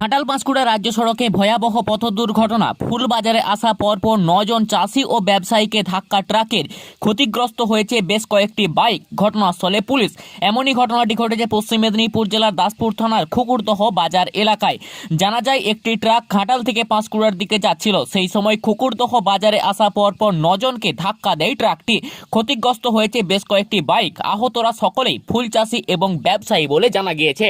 ঘাটাল পাঁশকুড়া রাজ্য সড়কে ভয়াবহ পথ দুর্ঘটনা। ফুলবাজারে আসা পরপর নজন চাষি ও ব্যবসায়ীকে ধাক্কা ট্রাকের ক্ষতিগ্রস্ত হয়েছে বেশ কয়েকটি বাইক। ঘটনাস্থলে পুলিশ। এমনই ঘটনাটি ঘটেছে পশ্চিম মেদিনীপুর জেলার দাসপুর থানার খুকুরদহ বাজার এলাকায়। জানা যায়, একটি ট্রাক ঘাটাল থেকে পাঁশকুড়ার দিকে যাচ্ছিল। সেই সময় খুকুরদহ বাজারে আসা পরপর নজনকে ধাক্কা দেয় ট্রাকটি। ক্ষতিগ্রস্ত হয়েছে বেশ কয়েকটি বাইক। আহতরা সকলেই ফুল চাষি এবং ব্যবসায়ী বলে জানা গিয়েছে।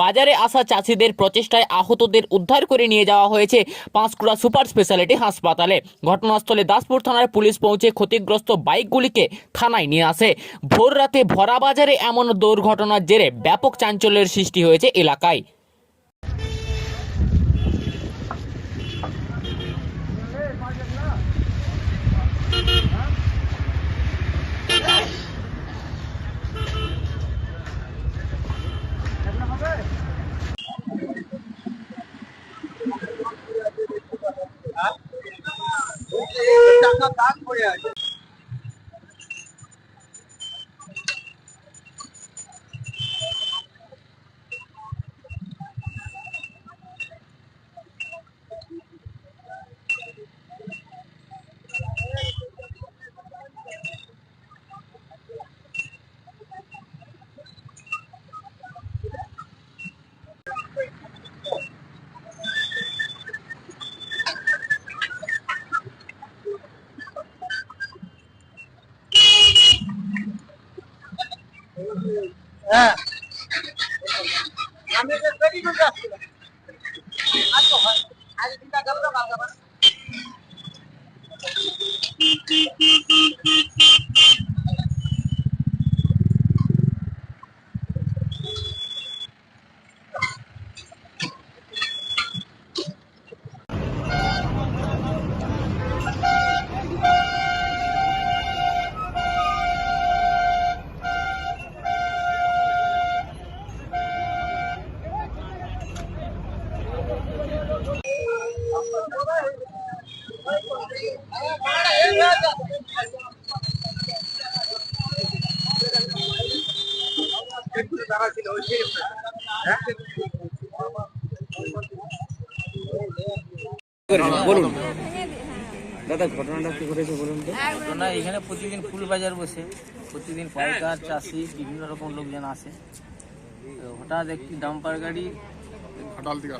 বাজারে আসা চাষিদের প্রচেষ্টায় আহতদের উদ্ধার করে নিয়ে যাওয়া হয়েছে পাঁশকুড়া সুপার স্পেশালিটি হাসপাতালে। ঘটনাস্থলে দাসপুর থানার পুলিশ পৌঁছে ক্ষতিগ্রস্ত বাইকগুলিকে থানায় নিয়ে আসে। ভোর রাতে ভরা বাজারে এমন দুর্ঘটনার জেরে ব্যাপক চাঞ্চল্যের সৃষ্টি হয়েছে এলাকায়। 哎，这个 nó 以 হ্যাঁ আমি তো তৈরি করতে আসছিলাম আজ তো হয় আজ চিন্তা করল কালকে আবার। ছিল ওই হ্যাঁ বলুন। দাদা ঘটনাটা কি ঘটেছে বলুন তো? ঘটনা এখানে প্রতিদিন ফুল বাজার বসে। প্রতিদিন পাইকার চাষি বিভিন্ন রকম লোকজন আসে। তো হঠাৎ একটি ডাম্পার গাড়ি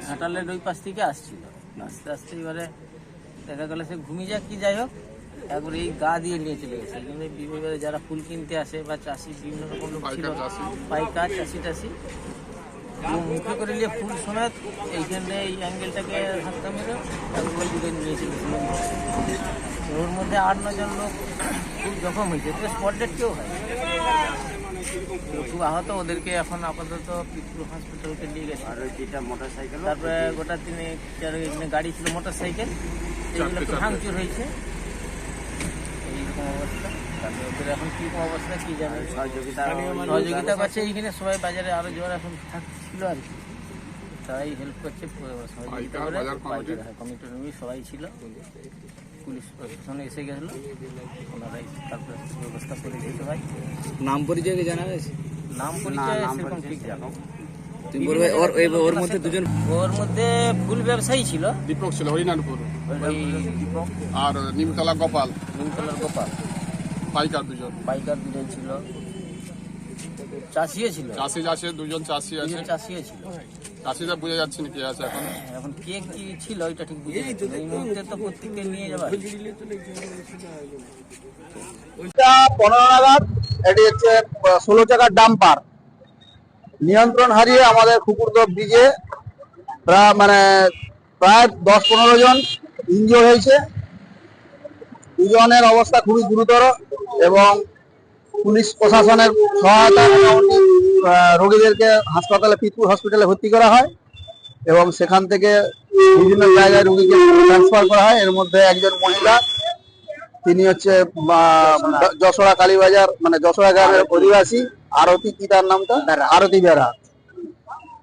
ঘাটালের ওই পাশ থেকে আসছিল। আস্তে আস্তে এবারে দেখা গেল সে ঘুমিয়ে যাক কি যাই হোক একবার এই গা দিয়ে নিয়ে চলে গেছে এই জন্য বিভিন্ন যারা ফুল কিনতে আসে বা চাষি বিভিন্ন রকম লোক ছিল পাইকার চাষি ও মুখে করে নিয়ে ফুল সমেত এইখানে এই অ্যাঙ্গেলটাকে ধাক্কা মেরে একবার দিকে নিয়ে চলে ওর মধ্যে আট নজন লোক খুব জখম হয়েছে। তো স্পট ডেট কেউ হয়। তো খুব আহত ওদেরকে এখন আপাতত পিপুল হসপিটালকে নিয়ে গেছে। আর ওই যেটা মোটর সাইকেল তারপরে গোটা তিনি গাড়ি ছিল মোটর সাইকেল এগুলো একটু ভাঙচুর হয়েছে। অবস্থা। ওদের এখন অবস্থা কি জানে। সহযোগিতা সহযোগিতা করছে এইখানে সবাই বাজারে আরও জোর এখন থাকছিল আর কি। সবাই হেল্প করছে সহযোগিতা করে। কমিটির সবাই ছিল। পুলিশ প্রশাসন এসে গেছিল। ওনারাই তারপরে ব্যবস্থা নাম পরিচয় কি জানা গেছে? নাম পরিচয় সেরকম ঠিক জানো তুমি ওর ওর মধ্যে দুজন ওর মধ্যে ফুল ব্যবসায়ী ছিল। দীপক ছিল হরিনানপুর আর নিমতলা গোপাল। নীলকলার গোপাল। পাইকার দুজন। পাইকার দুজন ছিল। চাষিও ছিল। চাষি আছে দুজন চাষি আছে। দুজন চাষিও ছিল। চাষিরা বুঝে যাচ্ছে না কে আছে এখন। এখন কে কি ছিল ওইটা ঠিক বুঝে যাচ্ছে এই মুহূর্তে তো প্রত্যেককে নিয়ে যাবার এটা পনেরো নাগাদ এটি হচ্ছে ষোলো চাকার ডাম্পার নিয়ন্ত্রণ হারিয়ে আমাদের কুকুরদ ব্রিজে প্রায় মানে প্রায় দশ পনেরো জন ইনজিওর হয়েছে। দুজনের অবস্থা খুবই গুরুতর এবং পুলিশ প্রশাসনের সহায়তা রোগীদেরকে হাসপাতালে পিতপুর হসপিটালে ভর্তি করা হয় এবং সেখান থেকে বিভিন্ন জায়গায় রোগীকে ট্রান্সফার করা হয়। এর মধ্যে একজন মহিলা, তিনি হচ্ছে যশোরা কালীবাজার মানে যশোরা গ্রামের অধিবাসী। আরতি কি তার নামটা? আরতি বেরা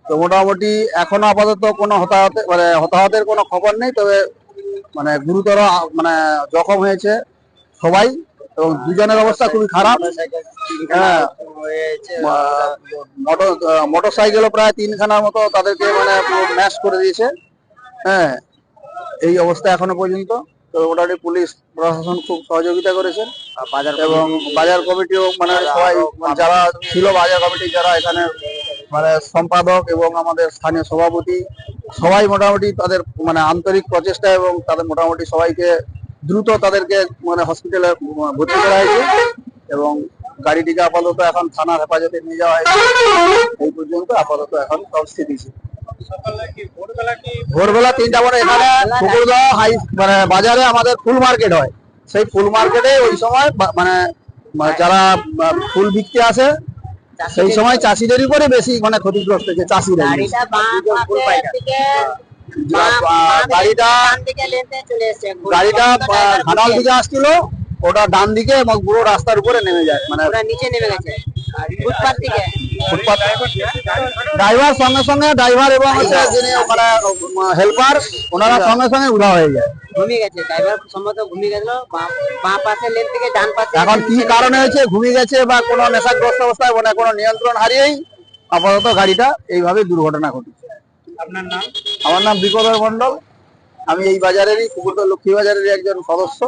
তো মোটামুটি এখনও আপাতত কোনো হতাহত মানে হতাহতের কোনো খবর নেই তবে মানে গুরুতর মানে জখম হয়েছে সবাই এবং দুজনের অবস্থা খুবই খারাপ। হ্যাঁ মোটর মোটর সাইকেলও প্রায় তিনখানার মতো তাদেরকে মানে ম্যাশ করে দিয়েছে। হ্যাঁ এই অবস্থা এখনও পর্যন্ত। তো মোটামুটি পুলিশ প্রশাসন খুব সহযোগিতা করেছে এবং বাজার কমিটিও মানে সবাই মানে যারা ছিল বাজার কমিটি যারা এখানে মানে সম্পাদক এবং আমাদের স্থানীয় সভাপতি সবাই মোটামুটি তাদের মানে আন্তরিক প্রচেষ্টা এবং তাদের মোটামুটি সবাইকে দ্রুত তাদেরকে মানে হসপিটালে ভর্তি করা হয়েছে এবং গাড়িটিকে আপাতত এখন থানার হেফাজতে নিয়ে যাওয়া হয়েছে। এই পর্যন্ত আপাতত এখন সব স্থিতিশীল ভোরবেলা তিনটা পরে এখানে পুকুরদহ হাই মানে বাজারে আমাদের ফুল মার্কেট হয়। সেই ফুল মার্কেটে ওই সময় মানে যারা ফুল বিকতে আসে সেই সময় চাষিদের উপরে বেশি মানে ক্ষতিগ্রস্ত হচ্ছে চাষিরা। গাড়িটা বাঁ দিকে বাঁ- বাঁ দিকে গাড়িটা ডান দিকে আসছিল ওটা ডান দিকে এবং পুরো রাস্তার উপরে নেমে যায় মানে নিচে নেমে গেছে। ফুটপাত থেকে ফুটপাত। ড্রাইভার সঙ্গে সঙ্গে ড্রাইভার এবং হচ্ছে যিনি মানে হেল্পার ওনারা সঙ্গে সঙ্গে উধা হয়ে যায়। ঘুমিয়ে গেছে। ড্রাইভার সম্ভবত ঘুমিয়ে গেছিল বাঁ- বাঁ লেন থেকে ডান পাশে এখন কি কারণে হয়েছে? ঘুমিয়ে গেছে বা কোনো নেশাগ্রস্ত অবস্থায় মানে কোনো নিয়ন্ত্রণ হারিয়েই আপাতত গাড়িটা এইভাবে দুর্ঘটনা ঘটেছে। আপনার নাম? আমার নাম বিকদর মন্ডল আমি এই বাজারেরই কুকুরদা লক্ষ্মী বাজারেরই একজন সদস্য।